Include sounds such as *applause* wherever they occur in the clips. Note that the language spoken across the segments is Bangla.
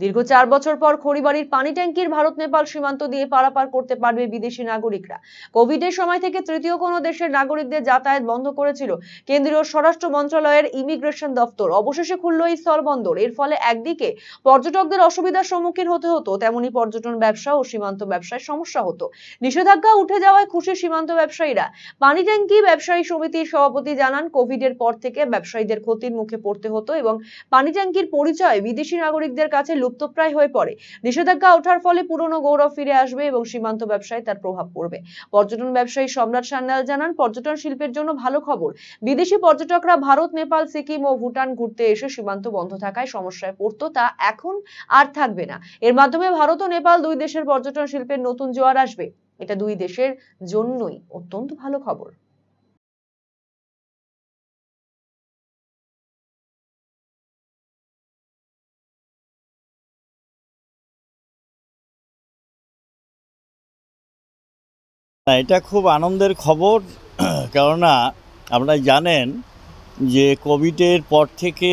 দীর্ঘ চার বছর পর খড়িবাড়ির পানি ট্যাঙ্কির ভারত নেপাল সীমান্ত দিয়ে পারাপার করতে পারবে বিদেশি নাগরিকরা। কোভিডের সময় থেকে তৃতীয় কোনো দেশের নাগরিকদের যাতায়াত বন্ধ করেছিল কেন্দ্রীয় স্বরাষ্ট্র মন্ত্রণালয়ের ইমিগ্রেশন দপ্তর। অবশেষে খুলল এই স্থলবন্দর এর ফলে একদিকে পর্যটকদের অসুবিধার সম্মুখীন হতে হতো, তেমনি পর্যটন ব্যবসা ও সীমান্ত ব্যবসায় সমস্যা হতো। নিষেধাজ্ঞা উঠে যাওয়ায় খুশি সীমান্ত ব্যবসায়ীরা। পানি ট্যাঙ্কি ব্যবসায়ী সমিতির সভাপতি জানান কোভিডের পর থেকে ব্যবসায়ীদের ক্ষতির মুখে পড়তে হতো এবং পানি ট্যাঙ্কির পরিচয় বিদেশি নাগরিকদের কাছে লুপ্তপ্রায় হয়ে পড়ে। নিষেধাজ্ঞা ওঠার ফলে পুরনো গৌরব ফিরে আসবে এবং সীমান্ত ব্যবসায় তার প্রভাব পড়বে। পর্যটন ব্যবসায়ী সম্রাট সান্যাল জানান, পর্যটন শিল্পের জন্য ভালো খবর। বিদেশি পর্যটকরা ভারত, নেপাল, সিকিম ও ভুটান ঘুরতে এসে সীমান্ত বন্ধ থাকায় সমস্যায় পড়তো তা এখন আর থাকবে না। এর মাধ্যমে ভারত ও নেপাল দুই দেশের পর্যটন শিল্পের নতুন জোয়ার আসবে। এটা দুই দেশের জন্যই অত্যন্ত ভালো খবর। এটা খুব আনন্দের খবর, *clears throat* কেননা আপনারা জানেন যে কোভিডের পর থেকে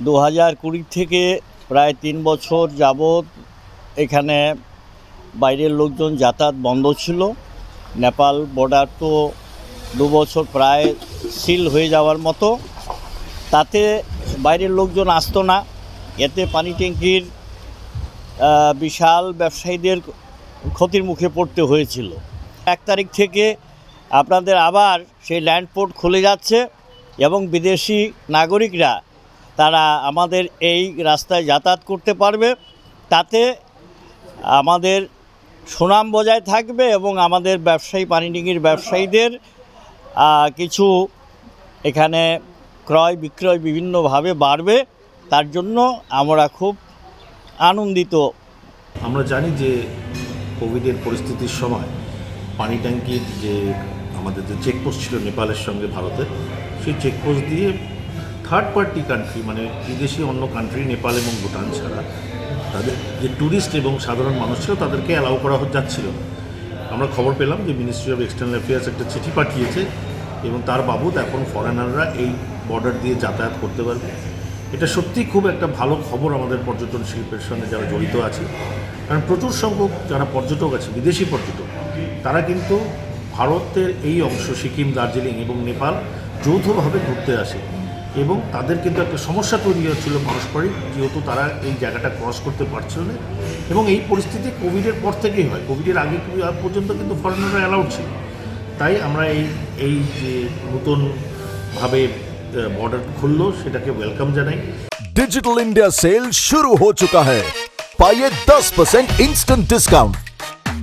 দু হাজার কুড়ি থেকে প্রায় তিন বছর যাবৎ এখানে বাইরের লোকজন যাতায়াত বন্ধ ছিল। নেপাল বর্ডার তো দু বছর প্রায় সিল হয়ে যাওয়ার মতো। তাতে বাইরের লোকজন আসতো না। এতে পানি ট্যাঙ্কির বিশাল ব্যবসায়ীদের ক্ষতির মুখে পড়তে হয়েছিল। এক তারিখ থেকে আপনাদের আবার সেই ল্যান্ডপোর্ট খুলে যাচ্ছে এবং বিদেশি নাগরিকরা তারা আমাদের এই রাস্তায় যাতায়াত করতে পারবে। তাতে আমাদের সুনাম বজায় থাকবে এবং আমাদের ব্যবসায়ী পানিডিঙ্গির ব্যবসায়ীদের কিছু এখানে ক্রয় বিক্রয় বিভিন্নভাবে বাড়বে। তার জন্য আমরা খুব আনন্দিত। আমরা জানি যে কোভিডের পরিস্থিতির সময় পানি ট্যাঙ্কির যে আমাদের যে চেকপোস্ট ছিল নেপালের সঙ্গে ভারতের, সেই চেকপোস্ট দিয়ে থার্ড পার্টি কান্ট্রি মানে বিদেশি অন্য কান্ট্রি নেপাল এবং ভুটান ছাড়া, তাদের যে ট্যুরিস্ট এবং সাধারণ মানুষ ছিল, তাদেরকে অ্যালাউ করা যাচ্ছিল। আমরা খবর পেলাম যে মিনিস্ট্রি অফ এক্সটার্নাল অ্যাফেয়ার্স একটা চিঠি পাঠিয়েছে এবং তার বাবদ এখন ফরেনাররা এই বর্ডার দিয়ে যাতায়াত করতে পারবে। এটা সত্যি খুব একটা ভালো খবর আমাদের পর্যটন শিল্পের সঙ্গে যারা জড়িত আছে। কারণ প্রচুর সংখ্যক যারা পর্যটক আছে, বিদেশি পর্যটক তারা কিন্তু ভারতের এই অংশ সিকিম দার্জিলিং এবং নেপাল যৌথভাবে ঘুরতে আসে এবং তাদের কিন্তু একটা সমস্যা তৈরি হচ্ছিল পারস্পরিক যেহেতু তারা এই জায়গাটা ক্রস করতে পারছিল না এবং এই পরিস্থিতি কোভিডের পর থেকেই হয় কোভিডের আগে পর্যন্ত কিন্তু ফরেনাররা অ্যালাউড ছিল তাই আমরা এই এই যে নতুনভাবে বর্ডার খুললো সেটাকে ওয়েলকাম জানাই डिजिटल इंडिया सेल शुरू हो चुका है पाइए 10 परसेंट इंस्टेंट डिस्काउंट